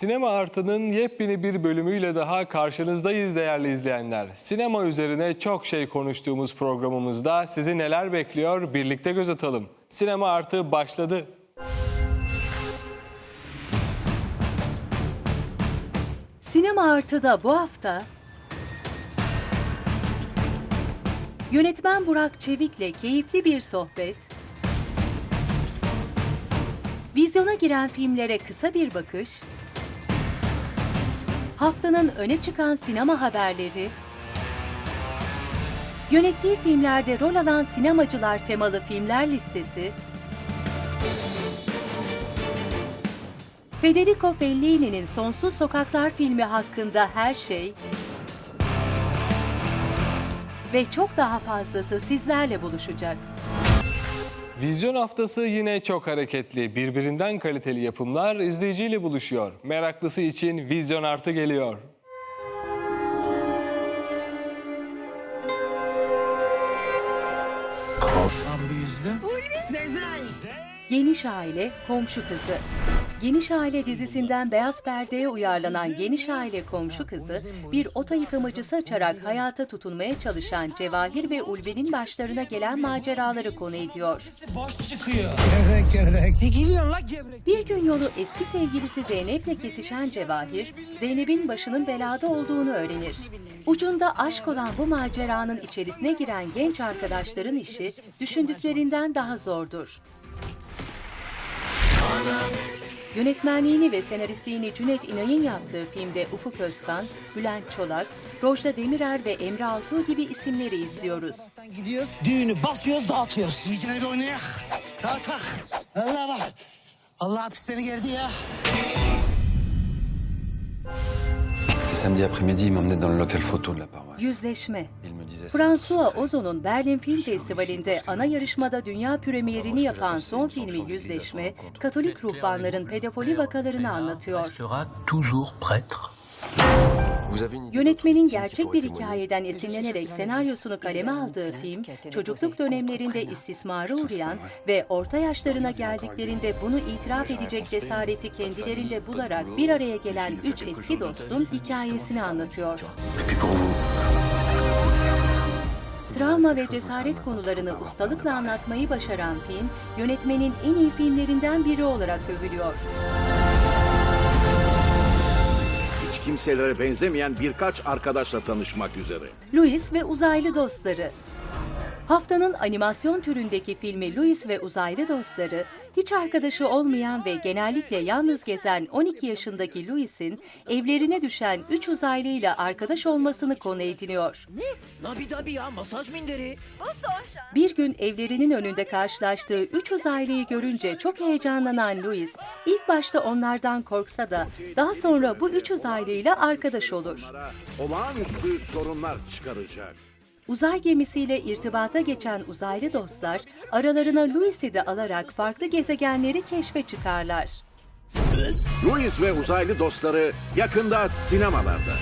Sinema Artı'nın yepyeni bir bölümüyle daha karşınızdayız değerli izleyenler. Sinema üzerine çok şey konuştuğumuz programımızda sizi neler bekliyor birlikte göz atalım. Sinema Artı başladı. Sinema Artı'da bu hafta Yönetmen Burak Çevik'le keyifli bir sohbet, Vizyona giren filmlere kısa bir bakış, haftanın öne çıkan sinema haberleri, yönettiği filmlerde rol alan sinemacılar temalı filmler listesi, Federico Fellini'nin Sonsuz Sokaklar filmi hakkında her şey. Ve çok daha fazlası sizlerle buluşacak. Vizyon haftası yine çok hareketli. Birbirinden kaliteli yapımlar izleyiciyle buluşuyor. Meraklısı için Vizyon Artı geliyor. Geniş Aile Komşu Kızı Geniş Aile dizisinden Beyaz Perde'ye uyarlanan Geniş Aile Komşu Kızı, bir oto yıkamacısı açarak hayata tutunmaya çalışan Cevahir ve Ulvi'nin başlarına gelen maceraları konu ediyor. Bir gün yolu eski sevgilisi Zeynep'le kesişen Cevahir, Zeynep'in başının belada olduğunu öğrenir. Ucunda aşk olan bu maceranın içerisine giren genç arkadaşların işi düşündüklerinden daha zordur. Yönetmenliğini ve senaristliğini Cüneyt İnay'ın yaptığı filmde Ufuk Özkan, Bülent Çolak, Rojda Demirer ve Emre Altuğ gibi isimleri izliyoruz. Gidiyoruz, düğünü basıyoruz, dağıtıyoruz. İyicene bir oynayak. Dağıtak. Allah bak. Allah hapis beni gerdi ya. Yüzleşme. François Ozon'un Berlin Film Festivali'nde ana yarışmada dünya premierini yapan son filmi Yüzleşme, Katolik ruhbanların pedofili vakalarını anlatıyor. Yönetmenin gerçek bir hikayeden esinlenerek senaryosunu kaleme aldığı film, çocukluk dönemlerinde istismara uğrayan ve orta yaşlarına geldiklerinde bunu itiraf edecek cesareti kendilerinde bularak bir araya gelen üç eski dostun hikayesini anlatıyor. Travma ve cesaret konularını ustalıkla anlatmayı başaran film, yönetmenin en iyi filmlerinden biri olarak övülüyor. Kimselere benzemeyen birkaç arkadaşla tanışmak üzere. Louis ve Uzaylı Dostları. Haftanın animasyon türündeki filmi Louis ve Uzaylı Dostları, hiç arkadaşı olmayan ve genellikle yalnız gezen 12 yaşındaki Louis'in evlerine düşen 3 uzaylıyla arkadaş olmasını konu ediniyor. Nabi dabi ya, masaj minderi. Bir gün evlerinin önünde karşılaştığı 3 uzaylıyı görünce çok heyecanlanan Louis, ilk başta onlardan korksa da daha sonra bu 3 uzaylıyla arkadaş olur. Olağanüstü sorunlar çıkaracak. Uzay gemisiyle irtibata geçen uzaylı dostlar aralarına Louis'i de alarak farklı gezegenleri keşfe çıkarlar. Louis ve uzaylı dostları yakında sinemalarda.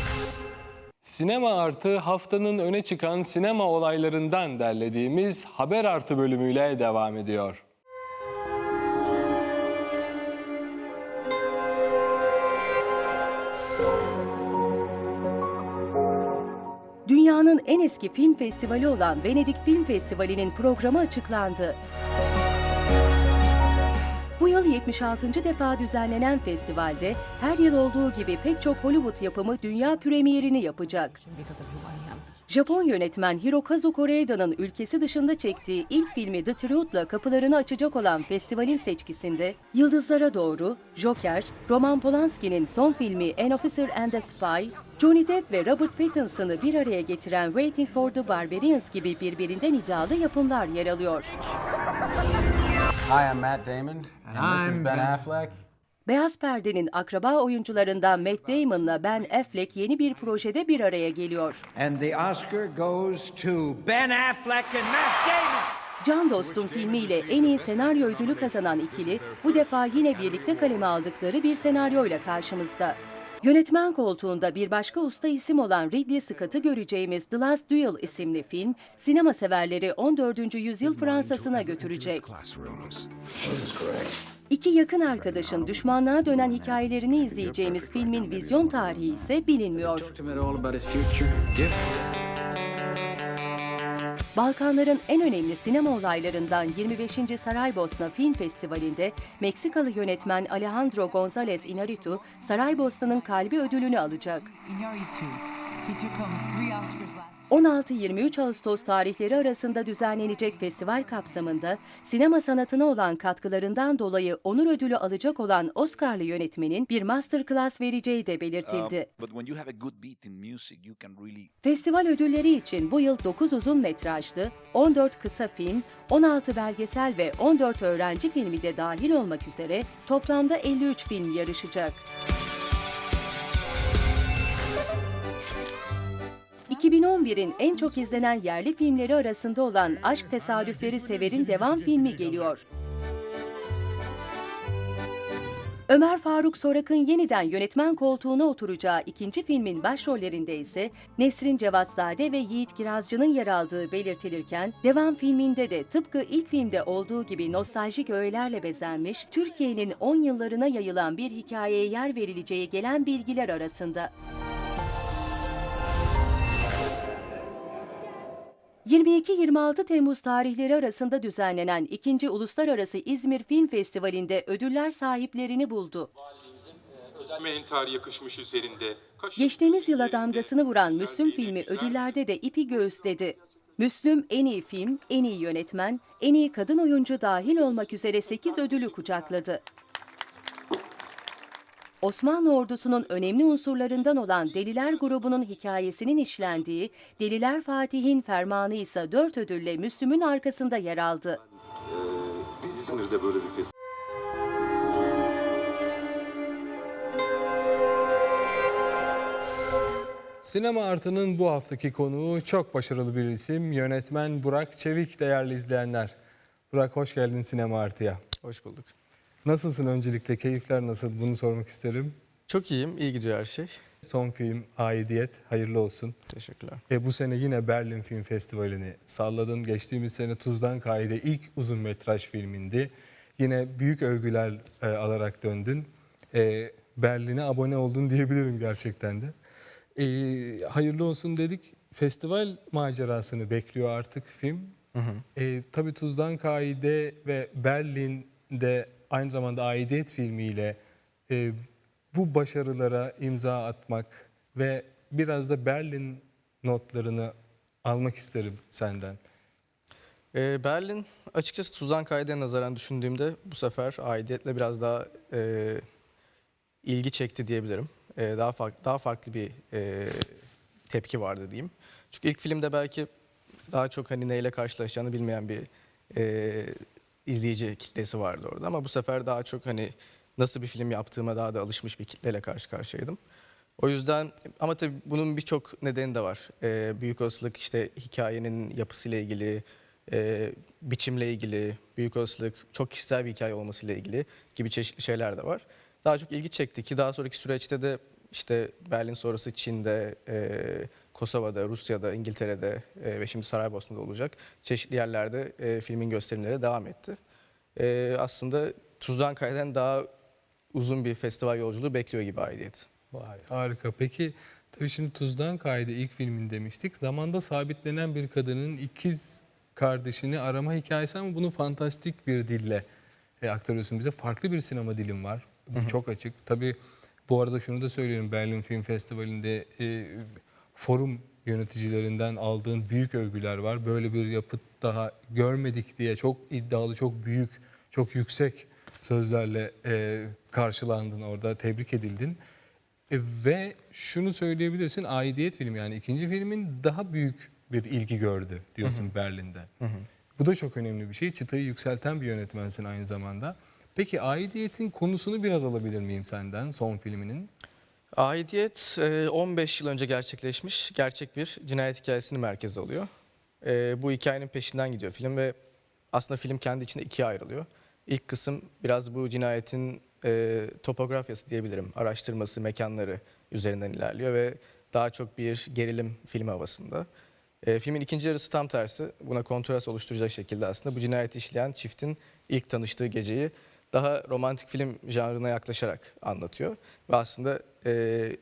Sinema Artı haftanın öne çıkan sinema olaylarından derlediğimiz Haber Artı bölümüyle devam ediyor. En eski film festivali olan Venedik Film Festivali'nin programı açıklandı. Bu yıl 76. defa düzenlenen festivalde her yıl olduğu gibi pek çok Hollywood yapımı dünya premierini yapacak. Japon yönetmen Hirokazu Koreeda'nın ülkesi dışında çektiği ilk filmi The Truth'la kapılarını açacak olan festivalin seçkisinde Yıldızlara Doğru, Joker, Roman Polanski'nin son filmi An Officer and a Spy, Johnny Depp ve Robert Pattinson'ı bir araya getiren Waiting for the Barbarians gibi birbirinden iddialı yapımlar yer alıyor. Hi, I'm Matt Damon, and this is Ben Affleck. Beyaz Perde'nin akraba oyuncularından Matt Damon'la Ben Affleck yeni bir projede bir araya geliyor. And the Oscar goes to Ben Affleck and Matt Damon. Can Dostum filmiyle en iyi senaryo ödülü kazanan ikili bu defa yine birlikte kaleme aldıkları bir senaryoyla karşımızda. Yönetmen koltuğunda bir başka usta isim olan Ridley Scott'ı göreceğimiz The Last Duel isimli film, sinema severleri 14. yüzyıl Fransa'sına götürecek. İki yakın arkadaşın düşmanlığa dönen hikayelerini izleyeceğimiz filmin vizyon tarihi ise bilinmiyor. Balkanların en önemli sinema olaylarından 25. Saraybosna Film Festivali'nde Meksikalı yönetmen Alejandro González Iñárritu, Saraybosna'nın kalbi ödülünü alacak. 16-23 Ağustos tarihleri arasında düzenlenecek festival kapsamında sinema sanatına olan katkılarından dolayı onur ödülü alacak olan Oscar'lı yönetmenin bir masterclass vereceği de belirtildi. Festival ödülleri için bu yıl 9 uzun metrajlı, 14 kısa film, 16 belgesel ve 14 öğrenci filmi de dahil olmak üzere toplamda 53 film yarışacak. 2011'in en çok izlenen yerli filmleri arasında olan Aşk Tesadüfleri Sever'in devam filmi geliyor. Ömer Faruk Sorak'ın yeniden yönetmen koltuğuna oturacağı ikinci filmin başrollerinde ise Nesrin Cevatzade ve Yiğit Kirazcı'nın yer aldığı belirtilirken, devam filminde de tıpkı ilk filmde olduğu gibi nostaljik öğelerle bezenmiş, Türkiye'nin 10 yıllarına yayılan bir hikayeye yer verileceği gelen bilgiler arasında. 22-26 Temmuz tarihleri arasında düzenlenen 2. Uluslararası İzmir Film Festivali'nde ödüller sahiplerini buldu. Tarihi yakışmış üzerinde. Geçtiğimiz yıla damgasını vuran Müslüm filmi ödüllerde de ipi göğüsledi. Müslüm en iyi film, en iyi yönetmen, en iyi kadın oyuncu dahil olmak üzere 8 ödülü kucakladı. Osmanlı ordusunun önemli unsurlarından olan Deliler grubunun hikayesinin işlendiği Deliler Fatih'in fermanı ise 4 ödülle Müslüm'ün arkasında yer aldı. İzmir'de böyle bir festival Sinema Artı'nın bu haftaki konuğu çok başarılı bir isim. Yönetmen Burak Çevik değerli izleyenler. Burak hoş geldin Sinema Artı'ya. Hoş bulduk. Nasılsın öncelikle? Keyifler nasıl? Bunu sormak isterim. Çok iyiyim, iyi gidiyor her şey. Son film Aidiyet hayırlı olsun. Teşekkürler. Ve bu sene yine Berlin Film Festivali'ni salladın. Geçtiğimiz sene Tuzdan Kaide ilk uzun metraj filmindi. Yine büyük övgüler e, alarak döndün. E, Berlin'e abone oldun diyebilirim gerçekten de. E, hayırlı olsun dedik. Festival macerasını bekliyor artık film. E, tabii Tuzdan Kaide ve Berlin'de aynı zamanda Aidiyet filmiyle e, bu başarılara imza atmak ve biraz da Berlin notlarını almak isterim senden. Ee, Berlin açıkçası Tuzdan Kayde'ye nazaran düşündüğümde bu sefer aidiyetle biraz daha e, ilgi çekti diyebilirim. E, daha farklı daha farklı bir e, tepki vardı diyeyim. Çünkü ilk filmde belki daha çok hani neyle karşılaşacağını bilmeyen bir e, izleyici kitlesi vardı orada ama bu sefer daha çok hani nasıl bir film yaptığıma daha da alışmış bir kitleyle karşı karşıyaydım. O yüzden ama tabii bunun birçok nedeni de var. Ee, büyük olasılık işte hikayenin yapısıyla ilgili, e, biçimle ilgili, büyük olasılık çok kişisel bir hikaye olmasıyla ilgili gibi çeşitli şeyler de var. Daha çok ilgi çekti ki daha sonraki süreçte de işte Berlin sonrası Çin'de, e, Kosova'da, Rusya'da, İngiltere'de e, ve şimdi Saraybosna'da olacak çeşitli yerlerde e, filmin gösterimleri devam etti. E, aslında Tuzdan Kaya'dan daha uzun bir festival yolculuğu bekliyor gibi aidiyet. Vay harika. Peki tabii şimdi Tuzdan Kaide ilk filmin demiştik. Zamanda sabitlenen bir kadının ikiz kardeşini arama hikayesi ama bunu fantastik bir dille e, aktarıyorsun bize. Farklı bir sinema dilim var. Bu çok açık. Tabii bu arada şunu da söylüyorum. Berlin Film Festivali'nde e, forum yöneticilerinden aldığın büyük övgüler var. Böyle bir yapıt daha görmedik diye çok iddialı, çok büyük, çok yüksek sözlerle e, karşılandın orada, tebrik edildin. E, ve şunu söyleyebilirsin, Aidiyet filmi yani ikinci filmin daha büyük bir ilgi gördü diyorsun Berlin'de. Bu da çok önemli bir şey. Çıtayı yükselten bir yönetmensin aynı zamanda. Peki Aidiyet'in konusunu biraz alabilir miyim senden son filminin? Aidiyet e, 15 yıl önce gerçekleşmiş gerçek bir cinayet hikayesini merkeze alıyor. E, Bu hikayenin peşinden gidiyor film ve aslında film kendi içinde ikiye ayrılıyor. İlk kısım biraz bu cinayetin e, topografyası diyebilirim, araştırması, mekanları üzerinden ilerliyor ve daha çok bir gerilim filmi havasında. E, filmin ikinci yarısı tam tersi, buna kontrast oluşturacak şekilde aslında bu cinayeti işleyen çiftin ilk tanıştığı geceyi daha romantik film janrına yaklaşarak anlatıyor. Ve aslında e,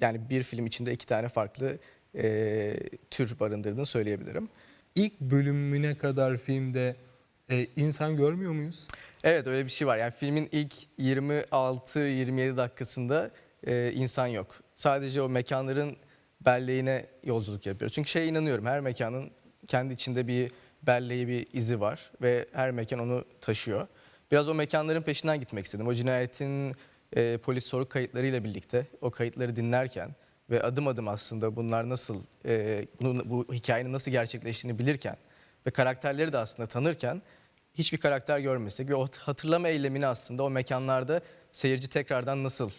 yani bir film içinde iki tane farklı e, tür barındırdığını söyleyebilirim. İlk bölümüne kadar filmde e, insan görmüyor muyuz? Evet öyle bir şey var. Yani filmin ilk 26-27 dakikasında e, insan yok. Sadece o mekanların belleğine yolculuk yapıyoruz. Çünkü şeye inanıyorum her mekanın kendi içinde bir belleği bir izi var ve her mekan onu taşıyor. Biraz o mekanların peşinden gitmek istedim. O cinayetin e, polis soru kayıtlarıyla birlikte o kayıtları dinlerken ve adım adım aslında bunlar nasıl, e, bunun, bu hikayenin nasıl gerçekleştiğini bilirken ve karakterleri de aslında tanırken hiçbir karakter görmesek ve o hatırlama eylemini aslında o mekanlarda seyirci tekrardan nasıl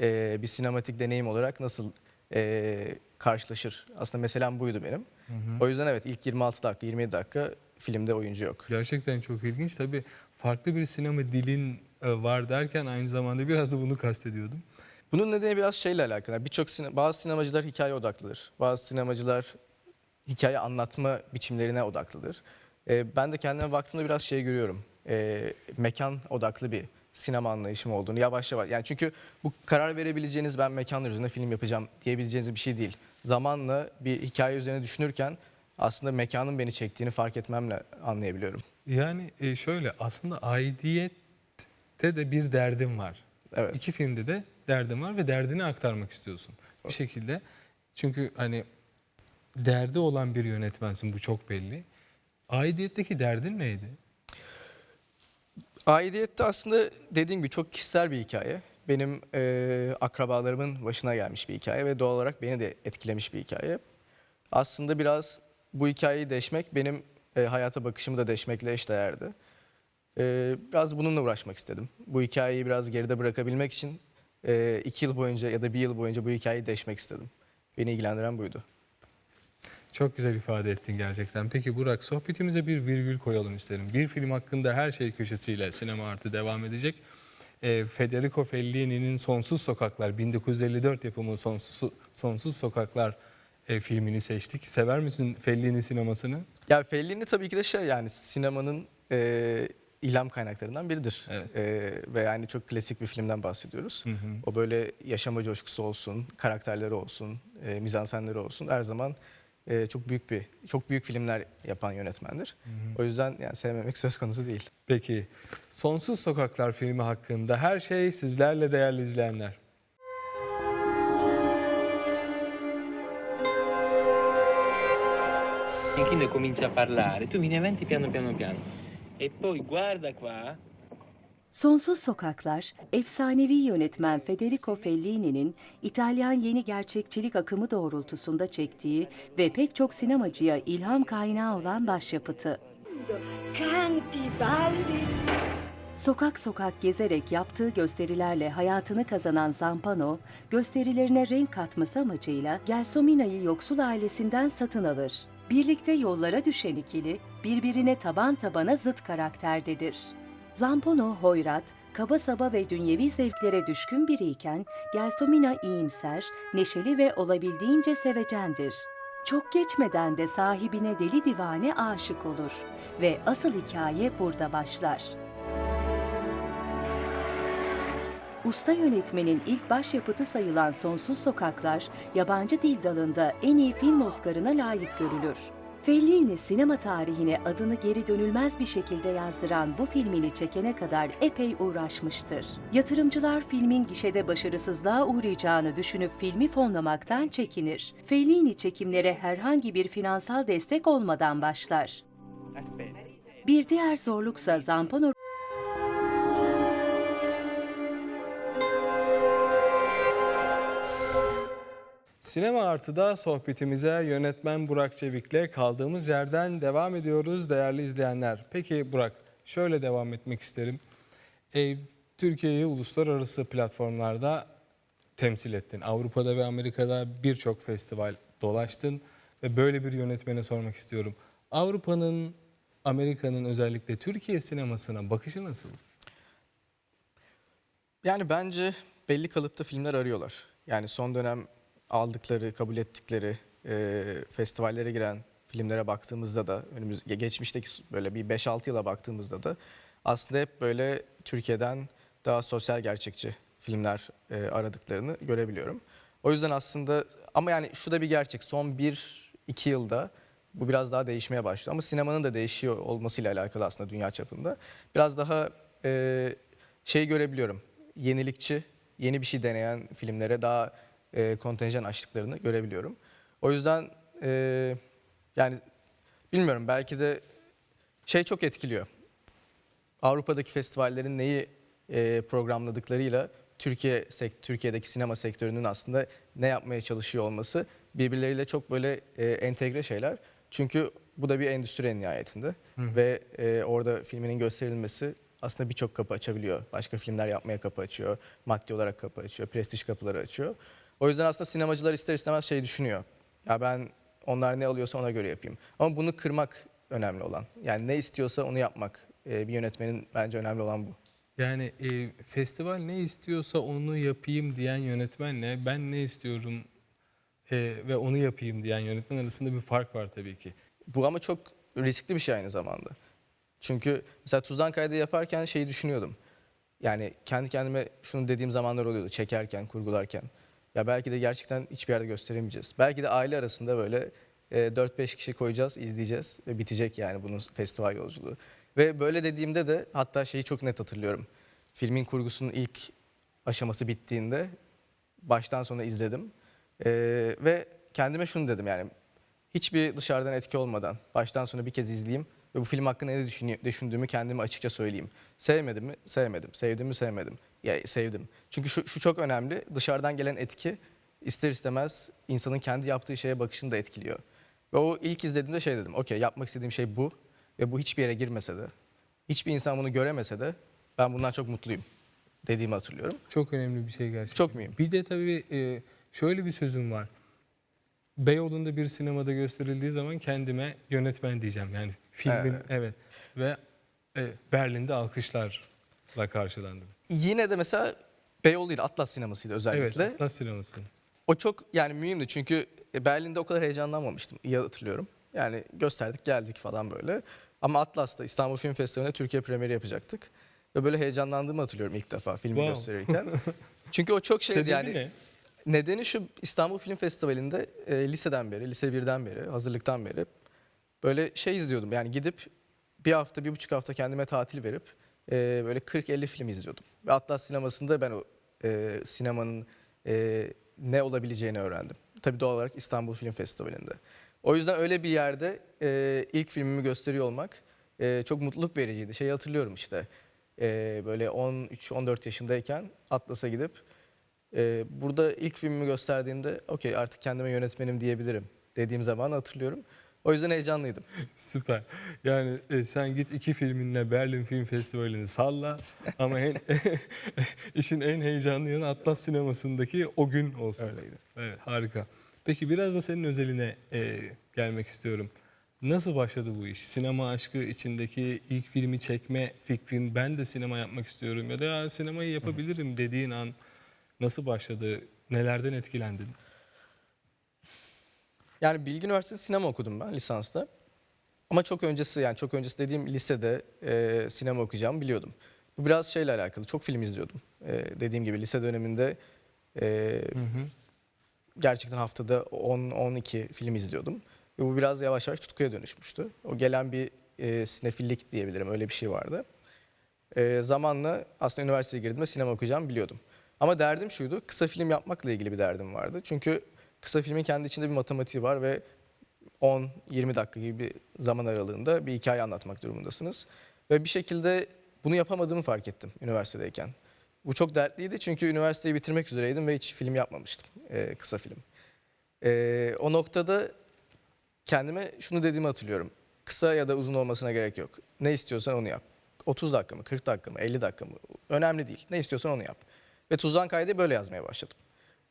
e, bir sinematik deneyim olarak nasıl e, karşılaşır? Aslında meselem buydu benim. O yüzden evet ilk 26 dakika 27 dakika filmde oyuncu yok. Gerçekten çok ilginç. Tabii farklı bir sinema dilin e, var derken aynı zamanda biraz da bunu kastediyordum. Bunun nedeni biraz şeyle alakalı. Birçok sine- bazı sinemacılar hikaye odaklıdır. Bazı sinemacılar hikaye anlatma biçimlerine odaklıdır. Ee, ben de kendime baktığımda biraz şey görüyorum. Ee, mekan odaklı bir sinema anlayışım olduğunu yavaş yavaş. Yani çünkü bu karar verebileceğiniz ben mekanlar üzerine film yapacağım diyebileceğiniz bir şey değil. Zamanla bir hikaye üzerine düşünürken aslında mekanın beni çektiğini fark etmemle anlayabiliyorum. Yani e, şöyle aslında aidiyette de bir derdim var. Evet. İki filmde de derdim var ve derdini aktarmak istiyorsun. Bir şekilde çünkü hani derdi olan bir yönetmensin bu çok belli. Aidiyetteki derdin neydi? Aidiyette aslında dediğim gibi çok kişisel bir hikaye. Benim eee, akrabalarımın başına gelmiş bir hikaye ve doğal olarak beni de etkilemiş bir hikaye. Aslında biraz bu hikayeyi deşmek benim eee, hayata bakışımı da deşmekle eşdeğerdi. Eee biraz bununla uğraşmak istedim. Bu hikayeyi biraz geride bırakabilmek için eee, iki yıl boyunca ya da bir yıl boyunca bu hikayeyi deşmek istedim. Beni ilgilendiren buydu. Çok güzel ifade ettin gerçekten. Peki Burak sohbetimize bir virgül koyalım isterim. Bir film hakkında her şey köşesiyle sinema artı devam edecek. E, Federico Fellini'nin Sonsuz Sokaklar 1954 yapımı Sonsuz, Sonsuz Sokaklar e, filmini seçtik. Sever misin Fellini sinemasını? Ya Fellini tabii ki de şey yani sinemanın e, ilham kaynaklarından biridir. Evet. E, ve yani çok klasik bir filmden bahsediyoruz. O böyle yaşama coşkusu olsun, karakterleri olsun, e, mizansenleri olsun her zaman e, çok büyük bir çok büyük filmler yapan yönetmendir. O yüzden yani sevmemek söz konusu değil. Peki Sonsuz Sokaklar filmi hakkında her şey sizlerle değerli izleyenler. Finché comincia a parlare, tu vieni avanti piano piano piano. E poi guarda qua. Sonsuz Sokaklar, efsanevi yönetmen Federico Fellini'nin İtalyan yeni gerçekçilik akımı doğrultusunda çektiği ve pek çok sinemacıya ilham kaynağı olan başyapıtı. Sokak sokak gezerek yaptığı gösterilerle hayatını kazanan Zampano, gösterilerine renk katması amacıyla Gelsomina'yı yoksul ailesinden satın alır. Birlikte yollara düşen ikili, birbirine taban tabana zıt karakterdedir. Zampano hoyrat, kaba saba ve dünyevi zevklere düşkün biriyken Gelsomina iyimser, neşeli ve olabildiğince sevecendir. Çok geçmeden de sahibine deli divane aşık olur ve asıl hikaye burada başlar. Usta yönetmenin ilk başyapıtı sayılan Sonsuz Sokaklar, yabancı dil dalında en iyi film Oscar'ına layık görülür. Fellini sinema tarihine adını geri dönülmez bir şekilde yazdıran bu filmini çekene kadar epey uğraşmıştır. Yatırımcılar filmin gişede başarısızlığa uğrayacağını düşünüp filmi fonlamaktan çekinir. Fellini çekimlere herhangi bir finansal destek olmadan başlar. Bir diğer zorluksa Zampano Sinema Artı'da sohbetimize yönetmen Burak Çevik'le kaldığımız yerden devam ediyoruz değerli izleyenler. Peki Burak şöyle devam etmek isterim. E, Türkiye'yi uluslararası platformlarda temsil ettin. Avrupa'da ve Amerika'da birçok festival dolaştın ve böyle bir yönetmene sormak istiyorum. Avrupa'nın, Amerika'nın özellikle Türkiye sinemasına bakışı nasıl? Yani bence belli kalıpta filmler arıyorlar. Yani son dönem aldıkları, kabul ettikleri, e, festivallere giren filmlere baktığımızda da önümüz ge- geçmişteki böyle bir 5-6 yıla baktığımızda da aslında hep böyle Türkiye'den daha sosyal gerçekçi filmler e, aradıklarını görebiliyorum. O yüzden aslında ama yani şu da bir gerçek. Son 1-2 yılda bu biraz daha değişmeye başladı. Ama sinemanın da değişiyor olmasıyla alakalı aslında dünya çapında. Biraz daha e, şey görebiliyorum. Yenilikçi, yeni bir şey deneyen filmlere daha e, kontenjan açtıklarını görebiliyorum. O yüzden e, yani bilmiyorum belki de şey çok etkiliyor. Avrupa'daki festivallerin neyi e, programladıklarıyla Türkiye Türkiye'deki sinema sektörünün aslında ne yapmaya çalışıyor olması birbirleriyle çok böyle e, entegre şeyler. Çünkü bu da bir endüstri en nihayetinde ve e, orada filminin gösterilmesi aslında birçok kapı açabiliyor. Başka filmler yapmaya kapı açıyor, maddi olarak kapı açıyor, prestij kapıları açıyor. O yüzden aslında sinemacılar ister istemez şey düşünüyor. Ya ben onlar ne alıyorsa ona göre yapayım. Ama bunu kırmak önemli olan. Yani ne istiyorsa onu yapmak. E, bir yönetmenin bence önemli olan bu. Yani e, festival ne istiyorsa onu yapayım diyen yönetmenle ben ne istiyorum e, ve onu yapayım diyen yönetmen arasında bir fark var tabii ki. Bu ama çok riskli bir şey aynı zamanda. Çünkü mesela Tuzdan Kaydı yaparken şeyi düşünüyordum. Yani kendi kendime şunu dediğim zamanlar oluyordu çekerken, kurgularken. Ya belki de gerçekten hiçbir yerde gösteremeyeceğiz. Belki de aile arasında böyle e, 4-5 kişi koyacağız, izleyeceğiz ve bitecek yani bunun festival yolculuğu. Ve böyle dediğimde de hatta şeyi çok net hatırlıyorum. Filmin kurgusunun ilk aşaması bittiğinde baştan sona izledim. E, ve kendime şunu dedim yani hiçbir dışarıdan etki olmadan baştan sona bir kez izleyeyim ve bu film hakkında ne düşündüğümü kendime açıkça söyleyeyim. Sevmedim mi? Sevmedim. Sevdim mi? Sevmedim. Ya sevdim. Çünkü şu, şu çok önemli. Dışarıdan gelen etki ister istemez insanın kendi yaptığı şeye bakışını da etkiliyor. Ve o ilk izlediğimde şey dedim. Okey yapmak istediğim şey bu ve bu hiçbir yere girmese de, hiçbir insan bunu göremese de ben bundan çok mutluyum dediğimi hatırlıyorum. Çok önemli bir şey gerçekten. Çok mühim. Bir de tabii e, şöyle bir sözüm var. Beyoğlu'nda bir sinemada gösterildiği zaman kendime yönetmen diyeceğim. Yani filmin evet, Evet. ve e, Berlin'de alkışlarla karşılandım. Yine de mesela Beyoğlu değil Atlas sinemasıydı özellikle. Evet, Atlas sineması. O çok yani mühimdi çünkü Berlin'de o kadar heyecanlanmamıştım. İyi hatırlıyorum. Yani gösterdik geldik falan böyle. Ama Atlas'ta İstanbul Film Festivali'nde Türkiye premieri yapacaktık. Ve böyle heyecanlandığımı hatırlıyorum ilk defa filmi Wow. gösterirken. çünkü o çok şeydi Sebebi yani. ne? Nedeni şu İstanbul Film Festivali'nde e, liseden beri, lise birden beri, hazırlıktan beri böyle şey izliyordum. Yani gidip bir hafta, bir buçuk hafta kendime tatil verip e, böyle 40-50 film izliyordum. Ve Atlas sinemasında ben o e, sinemanın e, ne olabileceğini öğrendim. Tabii doğal olarak İstanbul Film Festivali'nde. O yüzden öyle bir yerde e, ilk filmimi gösteriyor olmak e, çok mutluluk vericiydi. Şeyi hatırlıyorum işte e, böyle 13-14 yaşındayken Atlas'a gidip ee, burada ilk filmimi gösterdiğimde okey artık kendime yönetmenim diyebilirim dediğim zaman hatırlıyorum. O yüzden heyecanlıydım. Süper. Yani e, sen git iki filminle Berlin Film Festivali'ni salla ama en, işin en heyecanlı yanı Atlas sinemasındaki o gün olsun. Öyleydi. Evet harika. Peki biraz da senin özeline e, gelmek istiyorum. Nasıl başladı bu iş? Sinema aşkı içindeki ilk filmi çekme fikrin ben de sinema yapmak istiyorum ya da ya sinemayı yapabilirim dediğin an nasıl başladı? Nelerden etkilendin? Yani Bilgi Üniversitesi sinema okudum ben lisansta. Ama çok öncesi yani çok öncesi dediğim lisede e, sinema okuyacağımı biliyordum. Bu biraz şeyle alakalı. Çok film izliyordum. E, dediğim gibi lise döneminde e, gerçekten haftada 10-12 film izliyordum. Ve bu biraz yavaş yavaş tutkuya dönüşmüştü. O gelen bir e, sinefillik diyebilirim. Öyle bir şey vardı. E, zamanla aslında üniversiteye girdiğimde sinema okuyacağımı biliyordum. Ama derdim şuydu, kısa film yapmakla ilgili bir derdim vardı. Çünkü kısa filmin kendi içinde bir matematiği var ve 10-20 dakika gibi bir zaman aralığında bir hikaye anlatmak durumundasınız. Ve bir şekilde bunu yapamadığımı fark ettim üniversitedeyken. Bu çok dertliydi çünkü üniversiteyi bitirmek üzereydim ve hiç film yapmamıştım, e, kısa film. E, o noktada kendime şunu dediğimi hatırlıyorum. Kısa ya da uzun olmasına gerek yok. Ne istiyorsan onu yap. 30 dakika mı, 40 dakika mı, 50 dakika mı? Önemli değil. Ne istiyorsan onu yap. Ve Tuzdan Kaydı böyle yazmaya başladım.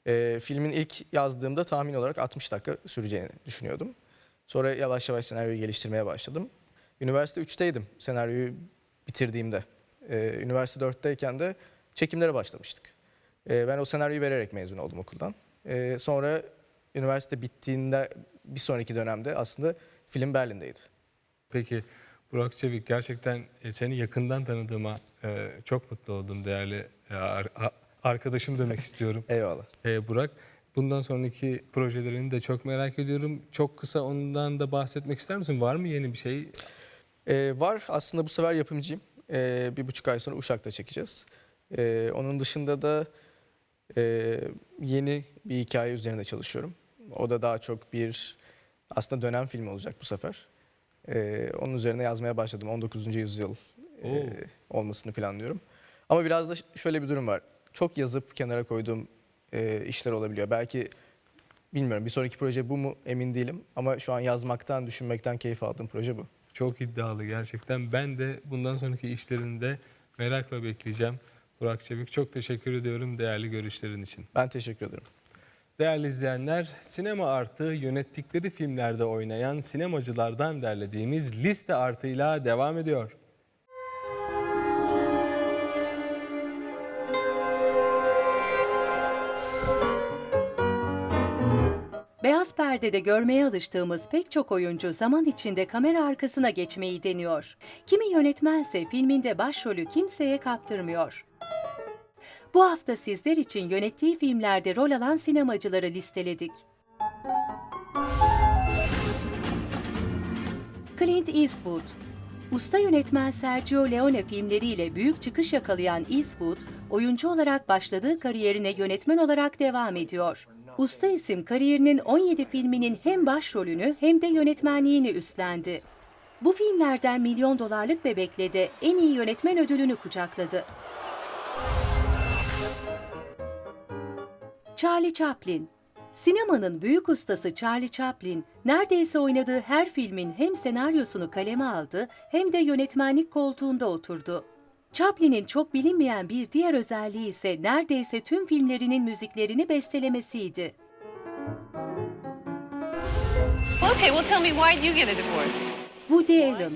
Ee, filmin ilk yazdığımda tahmin olarak 60 dakika süreceğini düşünüyordum. Sonra yavaş yavaş senaryoyu geliştirmeye başladım. Üniversite 3'teydim senaryoyu bitirdiğimde. Ee, üniversite 4'teyken de çekimlere başlamıştık. Ee, ben o senaryoyu vererek mezun oldum okuldan. Ee, sonra üniversite bittiğinde bir sonraki dönemde aslında film Berlin'deydi. Peki Burak Çevik gerçekten e, seni yakından tanıdığıma e, çok mutlu oldum değerli e, arkadaşım demek istiyorum. Eyvallah. E, Burak. Bundan sonraki projelerini de çok merak ediyorum. Çok kısa ondan da bahsetmek ister misin? Var mı yeni bir şey? Ee, var aslında bu sefer yapımcıyım. Ee, bir buçuk ay sonra Uşak'ta çekeceğiz. Ee, onun dışında da e, yeni bir hikaye üzerinde çalışıyorum. O da daha çok bir aslında dönem filmi olacak bu sefer. Ee, onun üzerine yazmaya başladım. 19. yüzyıl e, Oo. olmasını planlıyorum. Ama biraz da şöyle bir durum var. Çok yazıp kenara koyduğum e, işler olabiliyor. Belki bilmiyorum bir sonraki proje bu mu emin değilim. Ama şu an yazmaktan, düşünmekten keyif aldığım proje bu. Çok iddialı gerçekten. Ben de bundan sonraki işlerini de merakla bekleyeceğim. Burak Çevik çok teşekkür ediyorum değerli görüşlerin için. Ben teşekkür ederim. Değerli izleyenler, sinema artı yönettikleri filmlerde oynayan sinemacılardan derlediğimiz liste artıyla devam ediyor. Beyaz perdede görmeye alıştığımız pek çok oyuncu zaman içinde kamera arkasına geçmeyi deniyor. Kimi yönetmense filminde başrolü kimseye kaptırmıyor. Bu hafta sizler için yönettiği filmlerde rol alan sinemacıları listeledik. Clint Eastwood Usta yönetmen Sergio Leone filmleriyle büyük çıkış yakalayan Eastwood, oyuncu olarak başladığı kariyerine yönetmen olarak devam ediyor. Usta isim kariyerinin 17 filminin hem başrolünü hem de yönetmenliğini üstlendi. Bu filmlerden milyon dolarlık Bebek'le de en iyi yönetmen ödülünü kucakladı. Charlie Chaplin Sinemanın büyük ustası Charlie Chaplin, neredeyse oynadığı her filmin hem senaryosunu kaleme aldı hem de yönetmenlik koltuğunda oturdu. Chaplin'in çok bilinmeyen bir diğer özelliği ise neredeyse tüm filmlerinin müziklerini bestelemesiydi. Okay, well, tell me why did you get a divorce? Woody Allen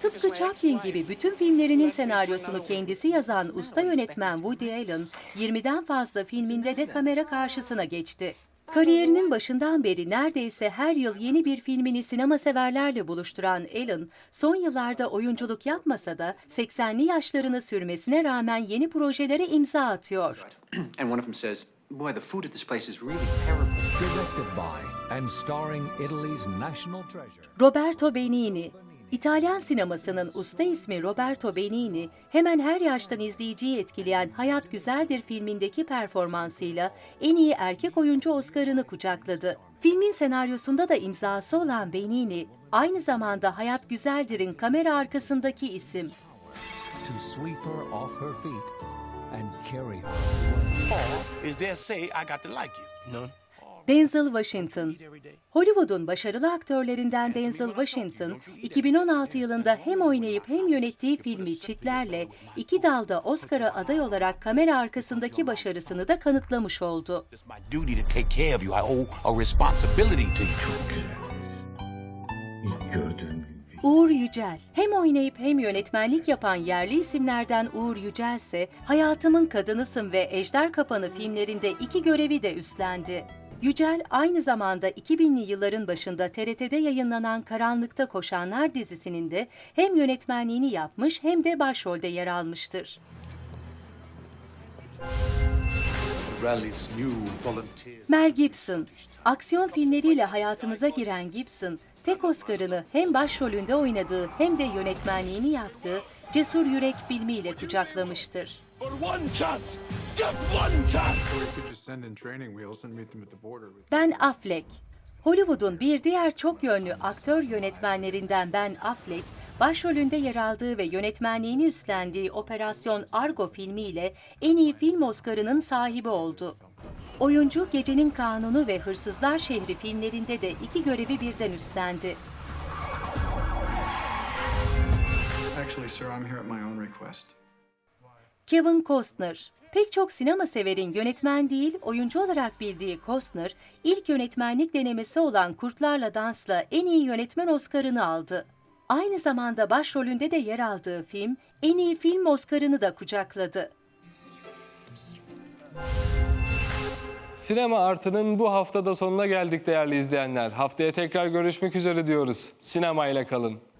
Tıpkı Chaplin gibi bütün filmlerinin senaryosunu kendisi yazan usta yönetmen Woody Allen, 20'den fazla filminde de kamera karşısına geçti. Kariyerinin başından beri neredeyse her yıl yeni bir filmini sinema severlerle buluşturan Allen, son yıllarda oyunculuk yapmasa da 80'li yaşlarını sürmesine rağmen yeni projelere imza atıyor. And one of them says, Boy, the food at this place is really terrible. Directed by and starring Italy's national treasure. Roberto Benigni İtalyan sinemasının usta ismi Roberto Benigni, hemen her yaştan izleyiciyi etkileyen Hayat Güzeldir filmindeki performansıyla en iyi erkek oyuncu Oscar'ını kucakladı. Filmin senaryosunda da imzası olan Benigni, aynı zamanda Hayat Güzeldir'in kamera arkasındaki isim. To sweep her off her feet and carry her away. Is there say I got to like you? None. Denzel Washington. Hollywood'un başarılı aktörlerinden Denzel Washington, 2016 yılında hem oynayıp hem yönettiği filmi Çitler'le iki dalda Oscar'a aday olarak kamera arkasındaki başarısını da kanıtlamış oldu. İlk gördüğüm Uğur Yücel. Hem oynayıp hem yönetmenlik yapan yerli isimlerden Uğur Yücel ise Hayatımın Kadınısın ve Ejder Kapanı filmlerinde iki görevi de üstlendi. Yücel aynı zamanda 2000'li yılların başında TRT'de yayınlanan Karanlıkta Koşanlar dizisinin de hem yönetmenliğini yapmış hem de başrolde yer almıştır. Mel Gibson. Aksiyon filmleriyle hayatımıza giren Gibson, tek Oscar'ını hem başrolünde oynadığı hem de yönetmenliğini yaptığı Cesur Yürek filmiyle kucaklamıştır. Ben Affleck. Hollywood'un bir diğer çok yönlü aktör yönetmenlerinden Ben Affleck, başrolünde yer aldığı ve yönetmenliğini üstlendiği Operasyon Argo filmiyle en iyi film Oscar'ının sahibi oldu. Oyuncu Gecenin Kanunu ve Hırsızlar Şehri filmlerinde de iki görevi birden üstlendi. Actually, sir, I'm here at my own request. Kevin Costner. Pek çok sinema severin yönetmen değil, oyuncu olarak bildiği Costner, ilk yönetmenlik denemesi olan Kurtlarla Dans'la en iyi yönetmen Oscar'ını aldı. Aynı zamanda başrolünde de yer aldığı film, en iyi film Oscar'ını da kucakladı. Sinema Artı'nın bu haftada sonuna geldik değerli izleyenler. Haftaya tekrar görüşmek üzere diyoruz. Sinema ile kalın.